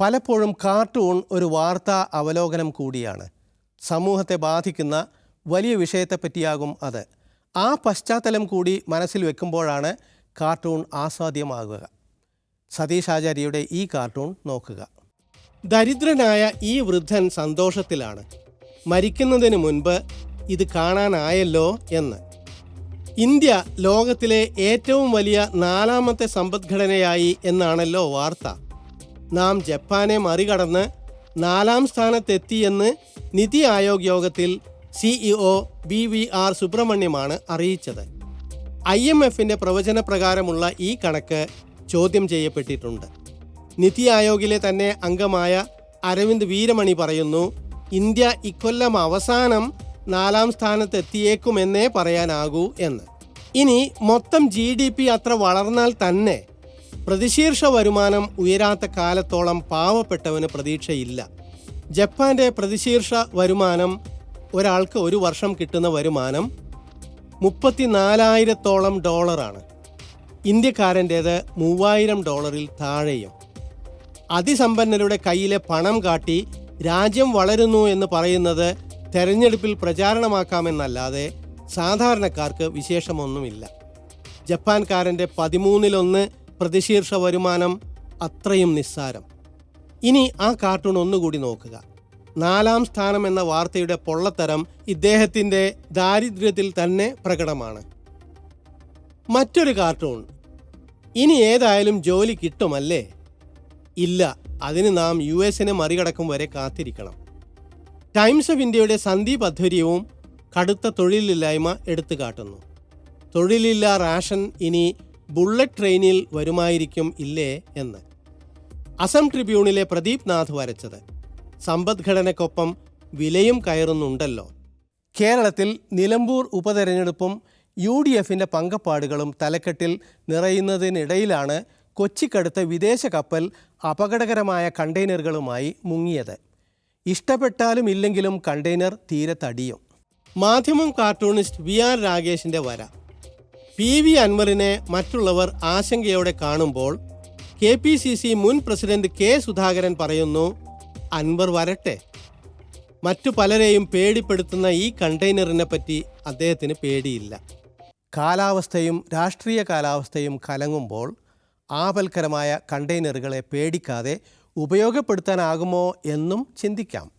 പലപ്പോഴും കാർട്ടൂൺ ഒരു വാർത്താ അവലോകനം കൂടിയാണ്. സമൂഹത്തെ ബാധിക്കുന്ന വലിയ വിഷയത്തെപ്പറ്റിയാകും അത്. ആ പശ്ചാത്തലം കൂടി മനസ്സിൽ വെക്കുമ്പോഴാണ് കാർട്ടൂൺ ആസ്വാദ്യമാകുക. സതീഷ് ആചാര്യയുടെ ഈ കാർട്ടൂൺ നോക്കുക. ദരിദ്രനായ ഈ വൃദ്ധൻ സന്തോഷത്തിലാണ്. മരിക്കുന്നതിന് മുൻപ് ഇത് കാണാനായല്ലോ എന്ന്. ഇന്ത്യ ലോകത്തിലെ ഏറ്റവും വലിയ നാലാമത്തെ സമ്പദ്ഘടനയായി എന്നാണല്ലോ വാർത്ത. നാം ജപ്പാനെ മറികടന്ന് നാലാം സ്ഥാനത്തെത്തിയെന്ന് നിതി ആയോഗ് യോഗത്തിൽ സിഇഒ ബി വി ആർ സുബ്രഹ്മണ്യമാണ് അറിയിച്ചത്. ഐ എം എഫിന്റെ പ്രവചനപ്രകാരമുള്ള ഈ കണക്ക് ചോദ്യം ചെയ്യപ്പെട്ടിട്ടുണ്ട്. നിതി ആയോഗിലെ തന്നെ അംഗമായ അരവിന്ദ് വീരമണി പറയുന്നു ഇന്ത്യ ഇക്കൊല്ലം അവസാനം നാലാം സ്ഥാനത്തെത്തിയേക്കുമെന്നേ പറയാനാകൂ എന്ന്. ഇനി മൊത്തം ജി ഡി പി അത്ര വളർന്നാൽ തന്നെ പ്രതിശീർഷ വരുമാനം ഉയരാത്ത കാലത്തോളം പാവപ്പെട്ടവന് പ്രതീക്ഷയില്ല. ജപ്പാന്റെ പ്രതിശീർഷ വരുമാനം ഒരാൾക്ക് ഒരു വർഷം കിട്ടുന്ന വരുമാനം മുപ്പത്തിനാലായിരത്തോളം ഡോളറാണ്. ഇന്ത്യക്കാരന്റേത് മൂവായിരം ഡോളറിൽ താഴെയും. അതിസമ്പന്നരുടെ കയ്യിലെ പണം കാട്ടി രാജ്യം വളരുന്നു എന്ന് പറയുന്നത് തെരഞ്ഞെടുപ്പിൽ പ്രചാരണമാക്കാമെന്നല്ലാതെ സാധാരണക്കാർക്ക് വിശേഷമൊന്നുമില്ല. ജപ്പാൻകാരന്റെ പതിമൂന്നിലൊന്ന് പ്രതിശീർഷ വരുമാനം അത്രയും നിസ്സാരം. ഇനി ആ കാർട്ടൂൺ ഒന്നുകൂടി നോക്കുക. നാലാം സ്ഥാനം എന്ന വാർത്തയുടെ പൊള്ളത്തരം ഇദ്ദേഹത്തിന്റെ ദാരിദ്ര്യത്തിൽ തന്നെ പ്രകടമാണ്. മറ്റൊരു കാർട്ടൂൺ ഇനി ഏതായാലും ജോലി കിട്ടുമല്ലേ? ഇല്ല അതിന് നാം യു എസിനെ മറികടക്കും വരെ കാത്തിരിക്കണം. ടൈംസ് ഓഫ് ഇന്ത്യയുടെ സന്ദീപ് അധ്വര്യവും കടുത്ത തൊഴിലില്ലായ്മ എടുത്തു കാട്ടുന്നു. തൊഴിലില്ല റാഷൻ ഇനി ബുള്ളറ്റ് ട്രെയിനിൽ വരുമായിരിക്കും ഇല്ലേ എന്ന്. അസം ട്രിബ്യൂണിലെ പ്രദീപ് നാഥ് വരച്ചത്. സമ്പദ്ഘടനയ്ക്കൊപ്പം വിലയും കയറുന്നുണ്ടല്ലോ. കേരളത്തിൽ നിലമ്പൂർ ഉപതെരഞ്ഞെടുപ്പും യു ഡി എഫിന്റെ പങ്കപ്പാടുകളും തലക്കെട്ടിൽ നിറയുന്നതിനിടയിലാണ് കൊച്ചിക്കടുത്ത വിദേശ കപ്പൽ അപകടകരമായ കണ്ടെയ്നറുകളുമായി മുങ്ങിയത്. ഇഷ്ടപ്പെട്ടാലും ഇല്ലെങ്കിലും കണ്ടെയ്നർ തീരെ തടിയും. മാധ്യമം കാർട്ടൂണിസ്റ്റ് വി ആർ രാഗേഷിന്റെ വര. പി വി അൻവറിനെ മറ്റുള്ളവർ ആശങ്കയോടെ കാണുമ്പോൾ കെ പി സി സി മുൻ പ്രസിഡന്റ് കെ സുധാകരൻ പറയുന്നു അൻവർ വരട്ടെ. മറ്റു പലരെയും പേടിപ്പെടുത്തുന്ന ഈ കണ്ടെയ്നറിനെ പറ്റി അദ്ദേഹത്തിന് പേടിയില്ല. കാലാവസ്ഥയും രാഷ്ട്രീയ കാലാവസ്ഥയും കലങ്ങുമ്പോൾ ആപൽക്കരമായ കണ്ടെയ്നറുകളെ പേടിക്കാതെ ഉപയോഗപ്പെടുത്താനാകുമോ എന്നും ചിന്തിക്കാം.